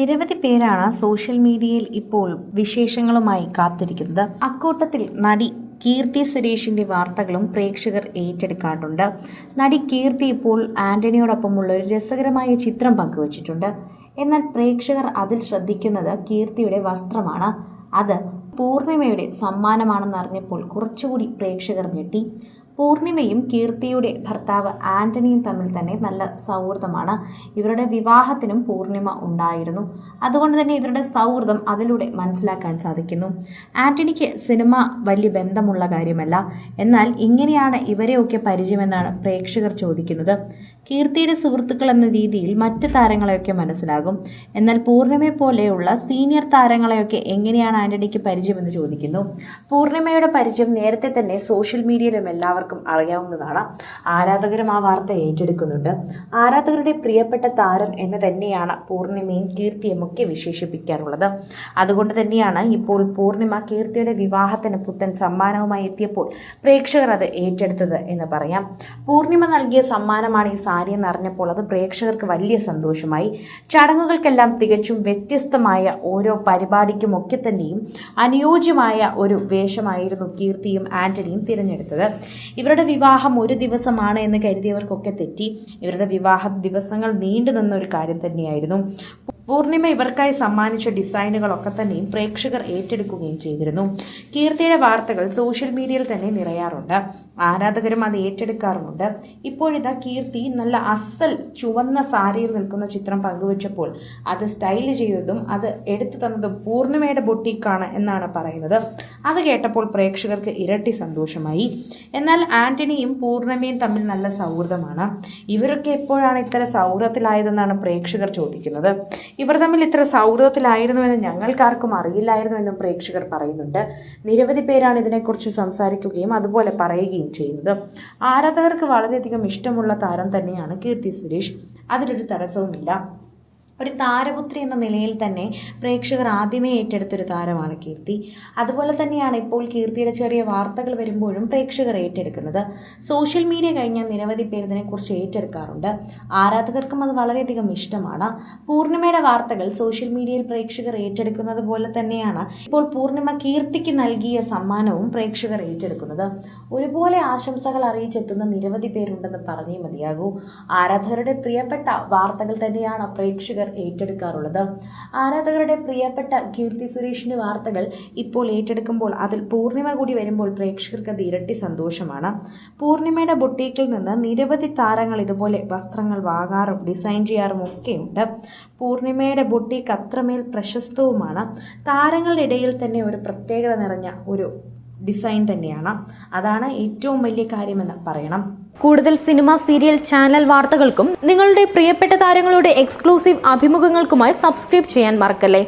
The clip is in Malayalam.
നിരവധി പേരാണ് സോഷ്യൽ മീഡിയയിൽ ഇപ്പോൾ വിശേഷങ്ങളുമായി കാത്തിരിക്കുന്നത്. അക്കൂട്ടത്തിൽ നടി കീർത്തി സുരേഷിന്റെ വാർത്തകളും പ്രേക്ഷകർ ഏറ്റെടുക്കാറുണ്ട്. നടി കീർത്തി ഇപ്പോൾ ആന്റണിയോടൊപ്പമുള്ള ഒരു രസകരമായ ചിത്രം പങ്കുവച്ചിട്ടുണ്ട്. എന്നാൽ പ്രേക്ഷകർ അതിൽ ശ്രദ്ധിക്കുന്നത് കീർത്തിയുടെ വസ്ത്രമാണ്. അത് പൂർണിമയുടെ സമ്മാനമാണെന്നറിഞ്ഞപ്പോൾ കുറച്ചുകൂടി പ്രേക്ഷകർ ഞെട്ടി. പൂർണിമയും കീർത്തിയുടെ ഭർത്താവ് ആന്റണിയും തമ്മിൽ തന്നെ നല്ല സൗഹൃദമാണ്. ഇവരുടെ വിവാഹത്തിനും പൂർണിമ ഉണ്ടായിരുന്നു. അതുകൊണ്ട് തന്നെ ഇവരുടെ സൗഹൃദം അതിലൂടെ മനസ്സിലാക്കാൻ സാധിക്കുന്നു. ആന്റണിക്ക് സിനിമ വലിയ ബന്ധമുള്ള കാര്യമല്ല. എന്നാൽ ഇങ്ങനെയാണ് ഇവരെയൊക്കെ പരിചയമെന്നാണ് പ്രേക്ഷകർ ചോദിക്കുന്നത്. കീർത്തിയുടെ സുഹൃത്തുക്കൾ എന്ന രീതിയിൽ മറ്റ് താരങ്ങളെയൊക്കെ മനസ്സിലാകും. എന്നാൽ പൂർണിമയെ പോലെയുള്ള സീനിയർ താരങ്ങളെയൊക്കെ എങ്ങനെയാണ് ആന്റണിക്ക് പരിചയമെന്ന് ചോദിക്കുന്നു. പൂർണിമയുടെ പരിചയം നേരത്തെ തന്നെ സോഷ്യൽ മീഡിയയിലും എല്ലാവർക്കും അറിയാവുന്നതാണ്. ആരാധകരും ആ വാർത്ത ഏറ്റെടുക്കുന്നുണ്ട്. ആരാധകരുടെ പ്രിയപ്പെട്ട താരം എന്ന് തന്നെയാണ് പൂർണിമയും കീർത്തിയും ഒക്കെ വിശേഷിപ്പിക്കാറുള്ളത്. അതുകൊണ്ട് തന്നെയാണ് ഇപ്പോൾ പൂർണിമ കീർത്തിയുടെ വിവാഹത്തിന് പുത്തൻ സമ്മാനവുമായി എത്തിയപ്പോൾ പ്രേക്ഷകർ അത് ഏറ്റെടുത്തത് എന്ന് പറയാം. പൂർണിമ നൽകിയ സമ്മാനമാണ് ഈ എന്നറിഞ്ഞപ്പോൾ അത് പ്രേക്ഷകർക്ക് വലിയ സന്തോഷമായി. ചടങ്ങുകൾക്കെല്ലാം തികച്ചും വ്യത്യസ്തമായ ഓരോ പരിപാടിക്കുമൊക്കെ തന്നെയും അനുയോജ്യമായ ഒരു വേഷമായിരുന്നു കീർത്തിയും ആന്റണിയും തിരഞ്ഞെടുത്തത്. ഇവരുടെ വിവാഹം ഒരു ദിവസമാണ് എന്ന് കരുതിയവർക്കൊക്കെ തെറ്റി. ഇവരുടെ വിവാഹ ദിവസങ്ങൾ നീണ്ടു നിന്ന ഒരു കാര്യം തന്നെയായിരുന്നു. പൂർണിമ ഇവർക്കായി സമ്മാനിച്ച ഡിസൈനുകളൊക്കെ തന്നെയും പ്രേക്ഷകർ ഏറ്റെടുക്കുകയും ചെയ്തിരുന്നു. കീർത്തിയുടെ വാർത്തകൾ സോഷ്യൽ മീഡിയയിൽ തന്നെ നിറയാറുണ്ട്. ആരാധകരും അത് ഏറ്റെടുക്കാറുമുണ്ട്. ഇപ്പോഴിതാ കീർത്തി നല്ല അസൽ ചുവന്ന സാരിയിൽ നിൽക്കുന്ന ചിത്രം പങ്കുവച്ചപ്പോൾ അത് സ്റ്റൈൽ ചെയ്തതും അത് എടുത്തു തന്നതും പൂർണിമയുടെ ബൊട്ടീക്കാണ് എന്നാണ് പറയുന്നത്. അത് കേട്ടപ്പോൾ പ്രേക്ഷകർക്ക് ഇരട്ടി സന്തോഷമായി. എന്നാൽ ആന്റണിയും പൂർണിമയും തമ്മിൽ നല്ല സൗഹൃദമാണ്. ഇവരൊക്കെ എപ്പോഴാണ് ഇത്തരം സൗഹൃദത്തിലായതെന്നാണ് പ്രേക്ഷകർ ചോദിക്കുന്നത്. ഇവർ തമ്മിൽ ഇത്ര സൗഹൃദത്തിലായിരുന്നുവെന്ന് ഞങ്ങൾക്കാർക്കും അറിയില്ലായിരുന്നുവെന്നും പ്രേക്ഷകർ പറയുന്നുണ്ട്. നിരവധി പേരാണ് ഇതിനെക്കുറിച്ച് സംസാരിക്കുകയും അതുപോലെ പറയുകയും ചെയ്യുന്നത്. ആരാധകർക്ക് വളരെയധികം ഇഷ്ടമുള്ള താരം തന്നെയാണ് കീർത്തി സുരേഷ്. അതിലൊരു തടസ്സവുമില്ല. ഒരു താരപുത്രി എന്ന നിലയിൽ തന്നെ പ്രേക്ഷകർ ആദ്യമേ ഏറ്റെടുത്തൊരു താരമാണ് കീർത്തി. അതുപോലെ തന്നെയാണ് ഇപ്പോൾ കീർത്തിയുടെ ചെറിയ വാർത്തകൾ വരുമ്പോഴും പ്രേക്ഷകർ ഏറ്റെടുക്കുന്നത്. സോഷ്യൽ മീഡിയ കഴിഞ്ഞാൽ നിരവധി പേർ ഇതിനെക്കുറിച്ച് ഏറ്റെടുക്കാറുണ്ട്. ആരാധകർക്കും അത് വളരെയധികം ഇഷ്ടമാണ്. പൂർണിമയുടെ വാർത്തകൾ സോഷ്യൽ മീഡിയയിൽ പ്രേക്ഷകർ ഏറ്റെടുക്കുന്നത് പോലെ തന്നെയാണ് ഇപ്പോൾ പൂർണിമ കീർത്തിക്ക് നൽകിയ സമ്മാനവും പ്രേക്ഷകർ ഏറ്റെടുക്കുന്നത്. ഒരുപോലെ ആശംസകൾ അറിയിച്ചെത്തുന്ന നിരവധി പേരുണ്ടെന്ന് പറഞ്ഞേ മതിയാകൂ. ആരാധകരുടെ പ്രിയപ്പെട്ട വാർത്തകൾ തന്നെയാണ് പ്രേക്ഷകർ ഏറ്റെടുക്കാറുള്ളത്. ആരാധകരുടെ പ്രിയപ്പെട്ട കീർത്തി സുരേഷിന്റെ വാർത്തകൾ ഇപ്പോൾ ഏറ്റെടുക്കുമ്പോൾ അതിൽ പൂർണിമ കൂടി വരുമ്പോൾ പ്രേക്ഷകർക്ക് അത് ഇരട്ടി സന്തോഷമാണ്. പൂർണിമയുടെ ബൊട്ടീക്കിൽ നിന്ന് നിരവധി താരങ്ങൾ ഇതുപോലെ വസ്ത്രങ്ങൾ വാങ്ങാറും ഡിസൈൻ ചെയ്യാറും ഒക്കെയുണ്ട്. പൂർണിമയുടെ ബൊട്ടീക്ക് അത്രമേൽ പ്രശസ്തവുമാണ്. താരങ്ങളുടെ ഇടയിൽ തന്നെ ഒരു പ്രത്യേകത നിറഞ്ഞ ഒരു ഡിസൈൻ തന്നെയാണ്. അതാണ് ഏറ്റവും വലിയ കാര്യമെന്ന് പറയണം. കൂടുതൽ സിനിമ സീരിയൽ ചാനൽ വാർത്തകൾക്കും നിങ്ങളുടെ പ്രിയപ്പെട്ട താരങ്ങളുടെ എക്സ്ക്ലൂസീവ് അഭിമുഖങ്ങൾക്കുമായി സബ്സ്ക്രൈബ് ചെയ്യാൻ മറക്കല്ലേ?